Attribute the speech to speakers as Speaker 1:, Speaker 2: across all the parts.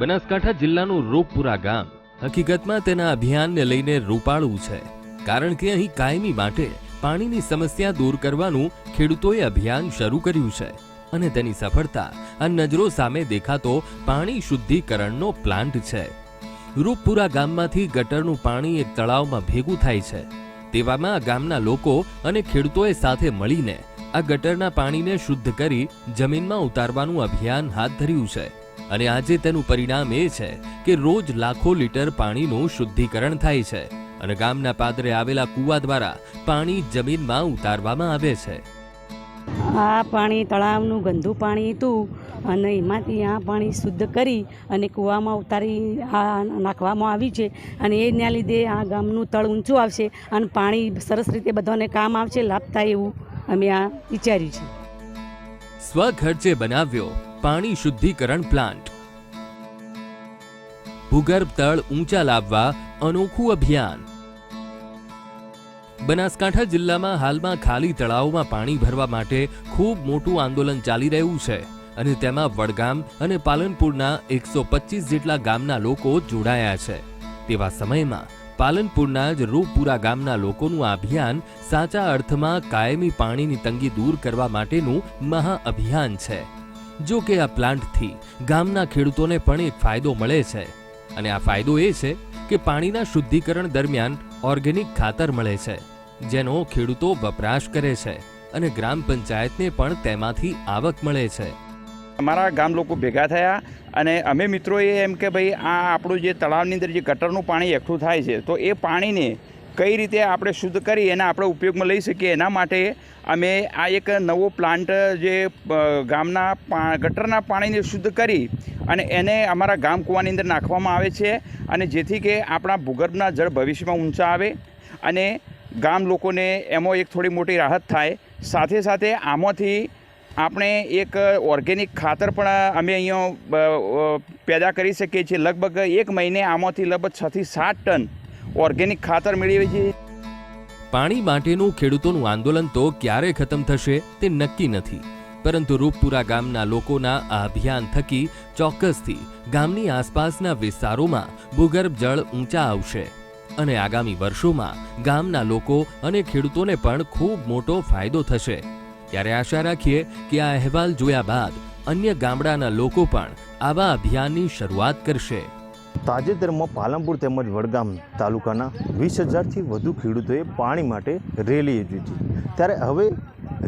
Speaker 1: બનાસકાંઠા જિલ્લાનું રૂપપુરા ગામ. હકીકતમાં તેના અભિયાનને લઈને રૂપાળું છે, કારણ કે અહીં કાયમી માટે પાણીની સમસ્યા દૂર કરવાનું ખેડૂતોએ અભિયાન શરૂ કર્યું છે અને તેની સફળતા આ નજરો સામે દેખાતો પાણી શુદ્ધિકરણનો પ્લાન્ટ છે. રૂપપુરા ગામમાંથી ગટરનું પાણી એક તળાવમાં ભેગું થાય છે, તેવામાં ગામના લોકો અને ખેડૂતોએ સાથે મળીને આ ગટરના પાણીને શુદ્ધ કરી જમીનમાં ઉતારવાનું અભિયાન હાથ ધર્યું છે. અને આજે તેનું પરિણામ એ છે કે રોજ લાખો લીટર પાણીનું શુદ્ધિકરણ થાય છે અને ગામના પાદરે આવેલા કૂવા દ્વારા પાણી જમીનમાં ઉતારવામાં આવે છે.
Speaker 2: આ પાણી તળાવનું ગંદુ પાણી હતું અને એમાંથી આ પાણી શુદ્ધ કરી અને કૂવામાં ઉતારી આ નાખવામાં આવ્યું છે અને એના લીધે આ ગામનું તળ ઊંચું આવશે અને પાણી સરસ રીતે બધાને કામ આવશે, લાભ થાય એવું અમે આ વિચાર્યું છે.
Speaker 1: સ્વખર્ચે બનાવ્યો પાણી શુદ્ધિકરણ પ્લાન્ટ. ભૂગર્ભ તળ ઊંચા લાવવા અનોખું અભિયાન. બનાસકાંઠા જિલ્લામાં હાલમાં ખાલી તળાવોમાં પાણી ભરવા માટે ખૂબ મોટું આંદોલન ચાલી રહ્યું છે અને તેમાં વડગામ અને પાલનપુરના એકસો જેટલા ગામના લોકો જોડાયા છે. તેવા સમયમાં પાલનપુરના જ રૂપપુરા ગામના લોકોનું આ અભિયાન સાચા અર્થમાં કાયમી પાણીની તંગી દૂર કરવા માટેનું મહાઅભિયાન છે. જો કે આ પ્લાન્ટથી ગામના ખેડૂતોને પણ એક ફાયદો મળે છે. અને આ ફાયદો એ છે કે પાણીના શુદ્ધિકરણ દરમિયાન ઓર્ગેનિક ખાતર મળે છે, જેનો ખેડૂતો વપરાશ કરે છે અને ગ્રામ પંચાયતને પણ તેમાંથી આવક મળે છે.
Speaker 3: અમારા ગામ લોકો ભેગા થયા અને અમે મિત્રોએ એમ કે ભાઈ, આ આપણું જે તળાવની અંદર જે ગટરનું પાણી એકઠું થાય છે, તો એ પાણીને કઈ રીતે આપણે શુદ્ધ કરી એના આપણે ઉપયોગમાં લઈ શકીએ? એના માટે અમે આ એક નવો પ્લાન્ટ જે ગામના ગટરના પાણીને શુદ્ધ કરી અને એને અમારા ગામ કૂવાની અંદર નાખવામાં આવે છે અને જેથી કે આપણા ભૂગર્ભના જળ ભવિષ્યમાં ઊંચા આવે અને ગામ લોકોને એમાં એક થોડી મોટી રાહત થાય. સાથે સાથે આમાંથી આપણે એક ઓર્ગેનિક ખાતર પણ અમે અહીંયા પેદા કરી શકીએ છીએ. લગભગ એક મહિને આમાંથી લગભગ છથી સાત ટન ઓર્ગેનિક ખાતર મેળવીએ છીએ.
Speaker 1: પાણી માટેનું ખેડૂતોનું આંદોલન તો ક્યારે ખતમ થશે તે નક્કી નથી. પરંતુ રૂપપુરા ગામના લોકોના આ અભિયાન થકી ચોક્કસથી ગામની આસપાસના વિસ્તારોમાં ભૂગર્ભ જળ ઊંચા આવશે. અને આગામી વર્ષોમાં ગામના લોકો અને ખેડૂતોને પણ ખૂબ મોટો ફાયદો થશે. ત્યારે આશા રાખીએ કે આ અહેવાલ જોયા બાદ અન્ય ગામડાના લોકો પણ આવા અભિયાનની શરૂઆત કરશે.
Speaker 4: તાજેતરમાં પાલનપુર તેમજ વડગામ તાલુકાના વીસ હજારથી વધુ ખેડૂતોએ પાણી માટે રેલી યોજી હતી. ત્યારે હવે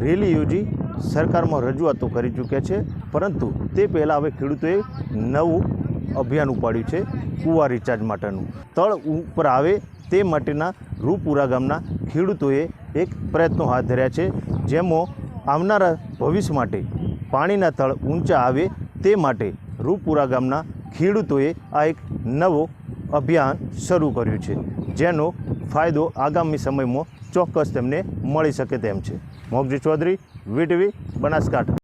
Speaker 4: રેલી યોજી સરકારમાં રજૂઆતો કરી ચૂક્યા છે, પરંતુ તે પહેલાં હવે ખેડૂતોએ નવું અભિયાન ઉપાડ્યું છે, કુવા રિચાર્જ માટેનું. તળ ઉપર આવે તે માટેના રૂપુરા ગામના ખેડૂતોએ એક પ્રયત્નો હાથ ધર્યા છે, જેમાં આવનારા ભવિષ્ય માટે પાણીના તળ ઊંચા આવે તે માટે રૂપુરા ગામના ખેડૂતોએ આ એક નવો અભિયાન શરૂ કર્યું છે, જેનો ફાયદો આગામી સમયમાં ચોક્કસ તેમને મળી શકે તેમ છે. મોગજી ચૌધરી, વીટવી બનાસકાંઠા.